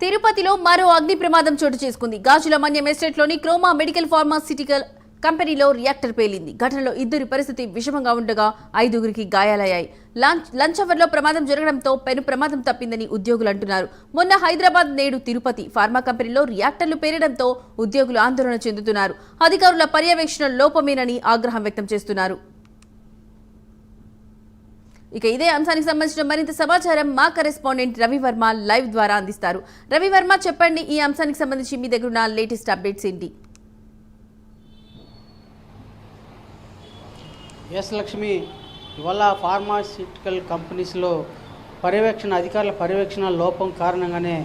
తిరుపతిలో మరో అగ్ని ప్రమాదం చోటు చేసుకుంది. గాజుల మన్యం ఎస్టేట్లోని క్రోమా మెడికల్ ఫార్మాసిటికల్ కంపెనీలో రియాక్టర్ పేలింది. ఘటనలో ఇద్దరి పరిస్థితి విషమంగా ఉండగా ఐదుగురికి గాయాలయ్యాయి. లంచ్ లంచ్ అవర్లో ప్రమాదం జరగడంతో పెను ప్రమాదం తప్పిందని ఉద్యోగులు అంటున్నారు. మొన్న హైదరాబాద్ నేడు తిరుపతి ఫార్మా కంపెనీలో రియాక్టర్లు పేరడంతో ఉద్యోగులు ఆందోళన చెందుతున్నారు. అధికారుల పర్యవేక్షణ లోపమేనని ఆగ్రహం వ్యక్తం చేస్తున్నారు. ఇక ఇదే అంశానికి సంబంధించిన మరింత సమాచారం మా కరెస్పాండెంట్ రవివర్మ లైవ్ ద్వారా అందిస్తారు. రవివర్మ చెప్పండి ఈ అంశానికి సంబంధించి మీ దగ్గర ఉన్న లేటెస్ట్ అప్డేట్స్ ఏంటి? ఎస్ లక్ష్మి ఇవాళ ఫార్మాసిటికల్ కంపెనీస్లో పర్యవేక్షణ అధికారుల పర్యవేక్షణ లోపం కారణంగానే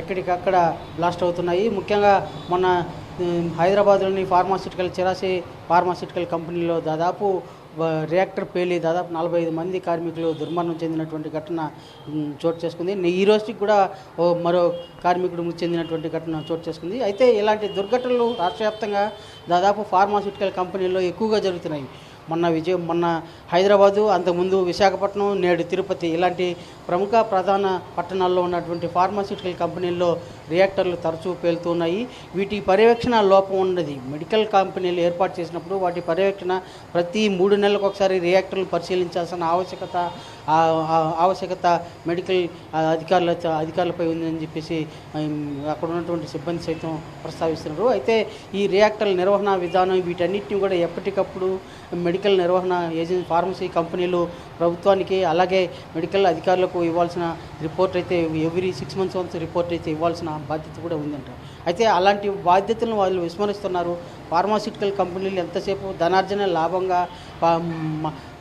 ఎక్కడికక్కడ బ్లాస్ట్ అవుతున్నాయి. ముఖ్యంగా మొన్న హైదరాబాద్లోని ఫార్మాసిటికల్ చిరాసి ఫార్మాసిటికల్ కంపెనీలో దాదాపు రియాక్టర్ పేలి దాదాపు నలభై ఐదు మంది కార్మికులు దుర్మరణం చెందినటువంటి ఘటన చోటు చేసుకుంది. ఈ రోజుకి కూడా ఓ మరో కార్మికుడు మృతి చెందినటువంటి ఘటన చోటు చేసుకుంది. అయితే ఇలాంటి దుర్ఘటనలు రాష్ట్రవ్యాప్తంగా దాదాపు ఫార్మాసిటికల్ కంపెనీల్లో ఎక్కువగా జరుగుతున్నాయి. మొన్న విజయ మొన్న హైదరాబాదు అంతకుముందు విశాఖపట్నం నేడు తిరుపతి ఇలాంటి ప్రముఖ ప్రధాన పట్టణాల్లో ఉన్నటువంటి ఫార్మాసిటికల్ కంపెనీల్లో రియాక్టర్లు తరచూ పేలుతున్నాయి. వీటి పర్యవేక్షణ లోపం ఉన్నది. మెడికల్ కంపెనీలు ఏర్పాటు చేసినప్పుడు వాటి పర్యవేక్షణ ప్రతి మూడు నెలలకు ఒకసారి రియాక్టర్లు పరిశీలించాల్సిన ఆవశ్యకత ఆవశ్యకత మెడికల్ అధికారుల అధికారులపై ఉందని చెప్పేసి అక్కడ ఉన్నటువంటి సిబ్బంది సైతం ప్రస్తావిస్తున్నారు. అయితే ఈ రియాక్టర్ల నిర్వహణ విధానం వీటన్నిటిని కూడా ఎప్పటికప్పుడు మెడికల్ మెడికల్ నిర్వహణ ఏజెన్సీ ఫార్మసీ కంపెనీలు ప్రభుత్వానికి అలాగే మెడికల్ అధికారులకు ఇవ్వాల్సిన రిపోర్ట్ అయితే every six months once report అయితే ఇవ్వాల్సిన బాధ్యత కూడా ఉందంట. అయితే అలాంటి బాధ్యతలను వాళ్ళు విస్మరిస్తున్నారు. ఫార్మాసిటికల్ కంపెనీలు ఎంతసేపు ధనార్జన లాభంగా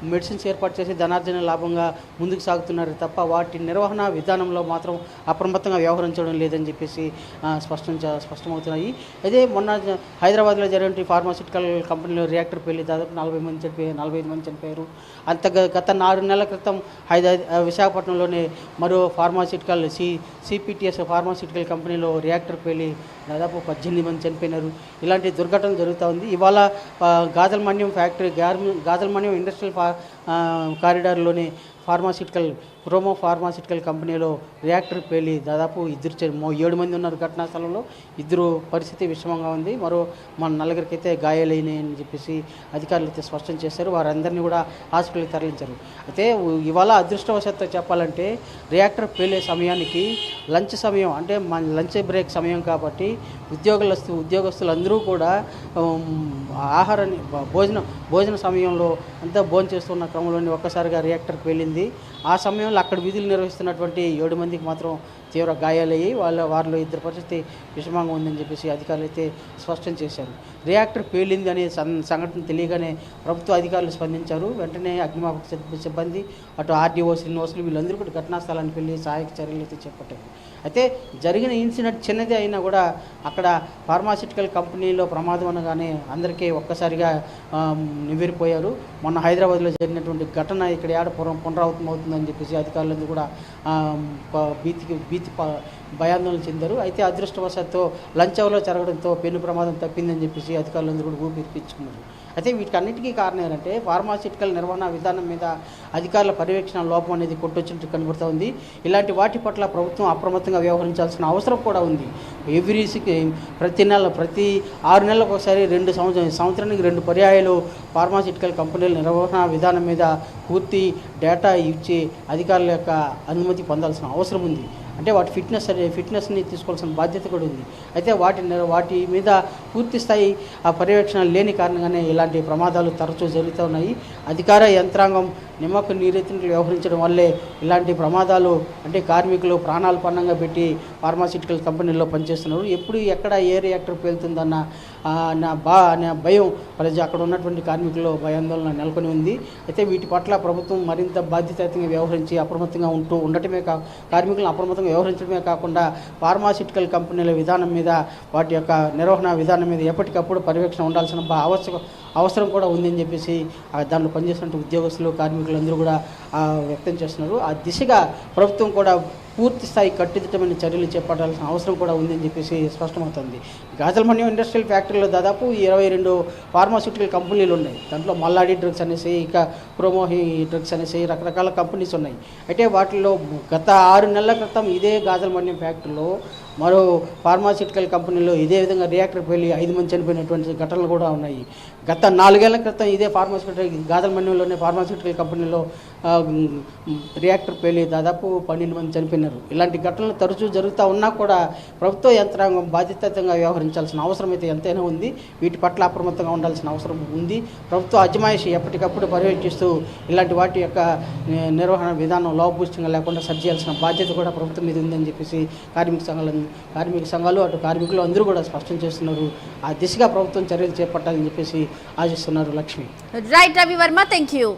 మెడిసిన్స్ ఏర్పాటు చేసి ధనార్జన లాభంగా ముందుకు సాగుతున్నారు తప్ప వాటి నిర్వహణ విధానంలో మాత్రం అప్రమత్తంగా వ్యవహరించడం లేదని చెప్పేసి స్పష్టం స్పష్టమవుతున్నాయి. అయితే మొన్న హైదరాబాద్లో జరిగిన ఫార్మాసిటికల్ కంపెనీలో రియాక్టర్ పెళ్ళి దాదాపు నలభై మంది చనిపోయారు నలభై ఐదు మంది చనిపోయారు. అంత గత నాలుగు నెలల క్రితం హైదరా విశాఖపట్నంలోనే మరో ఫార్మాసిటికల్ సి సిపిటిఎస్ ఫార్మాసిటికల్ కంపెనీలో రియాక్టర్ పేలి దాదాపు పద్దెనిమిది మంది చనిపోయినారు. ఇలాంటి దుర్ఘటన జరుగుతూ ఉంది. ఇవాళ ఆ, ఫ్యాక్టరీ గార్మి గాజల్మన్యం ఇండస్ట్రియల్ ఫా ఆ, కారిడార్లోని ఫార్మాసిటికల్ ప్రోమో ఫార్మాసిటికల్ కంపెనీలో రియాక్టర్ పేలి దాదాపు ఇద్దరు ఏడు మంది ఉన్నారు ఘటనా స్థలంలో. ఇద్దరు పరిస్థితి విషమంగా ఉంది. మరో మన నలుగురికైతే గాయాలైనాయని చెప్పేసి అధికారులు అయితే స్పష్టం చేశారు. వారందరినీ కూడా హాస్పిటల్కి తరలించారు. అయితే ఇవాళ అదృష్టవశాత్తు చెప్పాలంటే రియాక్టర్ పేలే సమయానికి లంచ్ సమయం అంటే మన లంచ్ బ్రేక్ సమయం కాబట్టి ఉద్యోగుల ఉద్యోగస్తులు అందరూ కూడా ఆహారాన్ని భోజనం భోజన సమయంలో అంతా భోజనం చేస్తున్న క్రమంలోని ఒక్కసారిగా రియాక్టర్ పేలింది ఆ సమయంలో అక్కడ విధులు నిర్వహిస్తున్నటువంటి ఏడు మందికి మాత్రం తీవ్ర గాయాలయ్యి వాళ్ళ వారిలో ఇద్దరు పరిస్థితి విషమంగా ఉందని చెప్పేసి అధికారులు అయితే స్పష్టం చేశారు. రియాక్టర్ పేలింది అనే సం- సంఘటన తెలియగానే ప్రభుత్వ అధికారులు స్పందించారు. వెంటనే అగ్నిమాపక సిబ్బంది అటు ఆర్డీఓ శ్రీనివాసులు వీళ్ళందరూ కూడా ఘటనా స్థలానికి వెళ్ళి సహాయక చర్యలు అయితే చేపట్టారు. అయితే జరిగిన ఇన్సిడెంట్ చిన్నదే అయినా కూడా అక్కడ ఫార్మాసిటికల్ కంపెనీలో ప్రమాదం అనగానే అందరికీ ఒక్కసారిగా నివ్వెరిపోయారు. మొన్న హైదరాబాద్లో జరిగినటువంటి ఘటన ఇక్కడ ఏడ పునరావృతం అవుతుందని చెప్పేసి అధికారులందరూ కూడా భీతికి భీతి భయాందోళన చెందారు. అయితే అదృష్టవశాత్తు లంచ్ అవర్లో జరగడంతో పెను ప్రమాదం తప్పిందని చెప్పేసి అధికారులందరూ కూడా ఊపిరి అయితే వీటికన్నిటికీ కారణం ఏంటంటే ఫార్మాసిటికల్ నిర్వహణ విధానం మీద అధికారుల పర్యవేక్షణ లోపం అనేది కొట్టొచ్చినట్టు కనబడుతూ ఉంది. ఇలాంటి వాటి పట్ల ప్రభుత్వం అప్రమత్తంగా వ్యవహరించాల్సిన అవసరం కూడా ఉంది. ఎవ్రీ ప్రతి నెల ప్రతి ఆరు నెలలకు ఒకసారి రెండు సంవత్సరం సంవత్సరానికి రెండు పర్యాయాలు ఫార్మాసిటికల్ కంపెనీల నిర్వహణ విధానం మీద పూర్తి డేటా ఇచ్చి అధికారుల యొక్క అనుమతి పొందాల్సిన అవసరం ఉంది. అంటే వాటి ఫిట్నెస్ అనే ఫిట్నెస్ని తీసుకోవాల్సిన బాధ్యత కూడా ఉంది. అయితే వాటి వాటి మీద పూర్తి స్థాయి ఆ పర్యవేక్షణ లేని కారణంగానే ఇలాంటి ప్రమాదాలు తరచూ జరుగుతూ ఉన్నాయి. అధికార యంత్రాంగం నిమ్మకు నీరెత్తినట్లు వ్యవహరించడం వల్లే ఇలాంటి ప్రమాదాలు అంటే కార్మికులు ప్రాణాలు పన్నంగా పెట్టి ఫార్మాసిటికల్ కంపెనీల్లో పనిచేస్తున్నారు. ఎప్పుడు ఎక్కడ ఏ రియాక్టర్ పేలుతుందన్న నా బా అనే భయం ప్రజ అక్కడ ఉన్నటువంటి కార్మికుల్లో భయాందోళన నెలకొని ఉంది. అయితే వీటి పట్ల ప్రభుత్వం మరింత బాధ్యతాయుతంగా వ్యవహరించి అప్రమత్తంగా ఉంటూ ఉండటమే కా కార్మికులను అప్రమత్తంగా వ్యవహరించడమే కాకుండా ఫార్మాసిటికల్ కంపెనీల విధానం మీద వాటి యొక్క నిర్వహణ విధానం మీద ఎప్పటికప్పుడు పర్యవేక్షణ ఉండాల్సిన బా అవసరం అవసరం కూడా ఉందని చెప్పేసి దాంట్లో పనిచేస్తున్న ఉద్యోగస్తులు కార్మికులు కార్మికులందరూ కూడా వ్యక్తం చేస్తున్నారు. ఆ దిశగా ప్రభుత్వం కూడా పూర్తి స్థాయి కట్టుదిట్టమైన చర్యలు చేపట్టాల్సిన అవసరం కూడా ఉందని చెప్పేసి స్పష్టమవుతుంది. గాజల్మన్యం ఇండస్ట్రియల్ ఫ్యాక్టరీలో దాదాపు ఇరవై రెండు ఫార్మాస్యూటికల్ కంపెనీలు ఉన్నాయి. దాంట్లో మల్లాడి డ్రగ్స్ అనేసి ఇక ప్రోమోహి డ్రగ్స్ అనేసి రకరకాల కంపెనీస్ ఉన్నాయి. అయితే వాటిలో గత ఆరు నెలల క్రితం ఇదే గాజల్మన్యం ఫ్యాక్టరీలో మరో ఫార్మాసిటికల్ కంపెనీలో ఇదే విధంగా రియాక్టర్ పేలి ఐదు మంది చనిపోయినటువంటి ఘటనలు కూడా ఉన్నాయి. గత నాలుగేళ్ళ క్రితం ఇదే ఫార్మాసిటికల్ గాజల ఫార్మాసిటికల్ కంపెనీలో రియాక్టర్ పేలి దాదాపు పన్నెండు మంది చనిపోయినారు. ఇలాంటి ఘటనలు తరచూ జరుగుతూ ఉన్నా కూడా ప్రభుత్వ యంత్రాంగం బాధ్యతంగా వ్యవహరించాల్సిన అవసరం అయితే ఎంతైనా ఉంది. వీటి పట్ల అప్రమత్తంగా ఉండాల్సిన అవసరం ఉంది. ప్రభుత్వ అజమాయిషి ఎప్పటికప్పుడు పర్యవేక్షిస్తూ ఇలాంటి వాటి యొక్క నిర్వహణ విధానం లోపభూష్టంగా లేకుండా సరి చేయాల్సిన బాధ్యత కూడా ప్రభుత్వం మీద ఉందని చెప్పేసి కార్మిక సంఘాలు కార్మిక సంఘాలు అటు కార్మికులు అందరూ కూడా స్పష్టం చేస్తున్నారు. ఆ దిశగా ప్రభుత్వం చర్యలు చేపట్టాలని చెప్పేసి ఆశిస్తున్నారు Lakshmi. Right Ravi Varma thank you